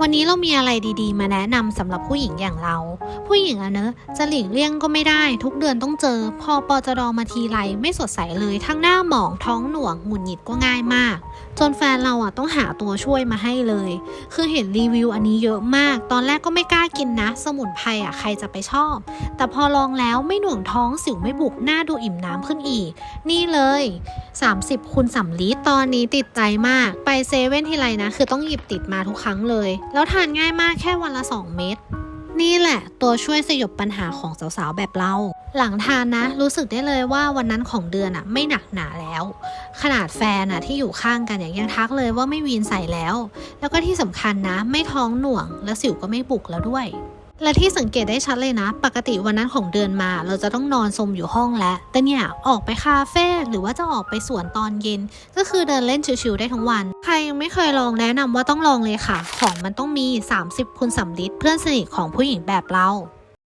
วันนี้เรามีอะไรดีๆ มาแนะนำสำหรับผู้หญิงอย่างเรา ผู้หญิงอะเนอะจะหลีกเลี่ยงก็ไม่ได้ ทุกเดือนต้องเจอ พอปอจดอมาทีไรไม่สดใสเลยทั้งหน้าหมองท้องหน่วงหงุดหงิดก็ง่ายมาก จนแฟนเราอะต้องหาตัวช่วยมาให้เลย คือเห็นรีวิวอันนี้เยอะมาก ตอนแรกก็ไม่กล้ากินนะ สมุนไพรอะใครจะไปชอบ แต่พอลองแล้วไม่หน่วงท้องสิวไม่บุกหน้าดูอิ่มน้ำขึ้นอีก นี่เลย 30คูณสำลิตรตอนนี้ติดใจมาก ไปเซเว่นทีไรนะ คือต้องหยิบติดมาทุกครั้งเลย แล้วทานง่ายมากแค่วันละ 2 เม็ดนี่แหละ ตัวช่วยสยบปัญหาของสาวๆ แบบเรา หลังทานนะ รู้สึกได้เลยว่าวันนั้นของเดือนอะไม่หนักหนาแล้ว ขนาดแฟนอะที่อยู่ข้างกันเนี่ยยังทักเลยว่าไม่วีนใส่แล้ว แล้วก็ที่สำคัญนะ ไม่ท้องหน่วงแล้วสิวก็ไม่บุกแล้วด้วย และที่สังเกตได้ชัดเลยนะ ปกติวันนั้นของเดือนมา เราจะต้องนอนสมอยู่ห้องแล้ว แต่เนี่ยออกไปคาเฟ่หรือว่าจะออกไปสวนตอนเย็น ก็คือเดินเล่นชิวๆได้ทั้งวัน ใครยังไม่เคยลองแนะนำว่าต้องลองเลยค่ะ ของมันต้องมี 30คูณสำลิตรเพื่อนสนิทของผู้หญิงแบบเรา